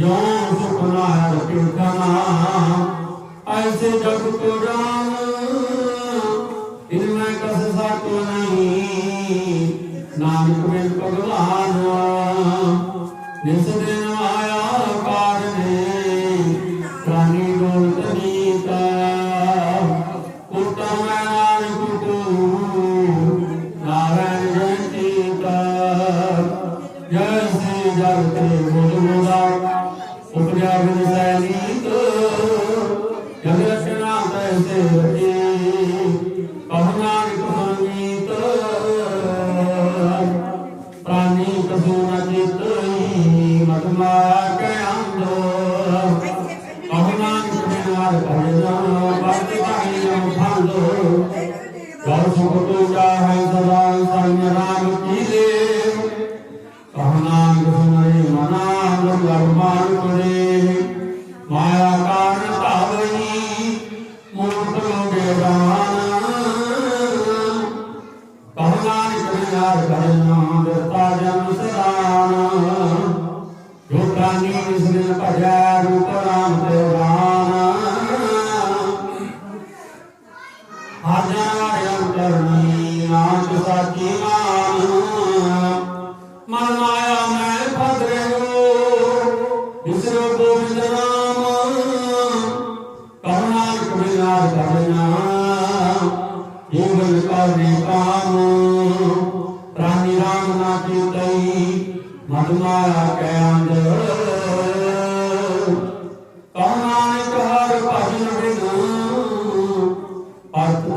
ਜੋ ਸੁਨਾਹ ਕਿਉ ਕਮਾ ਐਸੇ ਜਗ ਕੋ ਜਾਨ ਇਨ ਮੈਂ ਕਸ ਸਕੋ ਨਹੀਂ, ਨਾਨਕ ਮੇਂ ਭਗਵਾਨ, ਜਿਸ ਦਿਨ ਆਇਆ ਕਾਰਨੇ ਪ੍ਰਾਨੀ ਗੋਲਤ ਨੀਤਾ ਕੋਟਾ ਮੈਂ ਨਾਨਕ ਕੋ ਨਾਰਾਇਣ ਜਨ ਕੀ ਕਾ ਜੈ ਸ੍ਰੀ ਜਗਤ ਮੁਰਮੁਰਾ ਸੁਖ ਤੂ ਚਾਹੈ ਸਦਾ ਸੰਗ ਰਾਮ ਕੀ ਦੇ ਕਹੁਨਾਨਿਕ ਜਿਸਨੇ ਭਜੈ ਰੂਪ ਰਾਮ ਤੇ ਰਾਨ ਹਾਜਨ ਕਰਨੀ ਨਾਮ ਸਾਚੀ ਮਾਨ। ਮਨ ਮਾਇਆ ਮੈਂ ਫਦਰੇ ਹੋ ਵਿਸਰੋ ਗੋਬਿੰਦ ਨਾਮ। ਕਹਨਾਨ ਕਰਿਆਰ ਕਰਨਾ ਜੀਵਨ ਕਰਨੇ ਕਾਮ। ਪ੍ਰਾਨੀ ਰਾਮ ਨਾ ਚਿਤਈ ਮਨ ਮਾਇਆ ਕੈ ਅੰਦਰ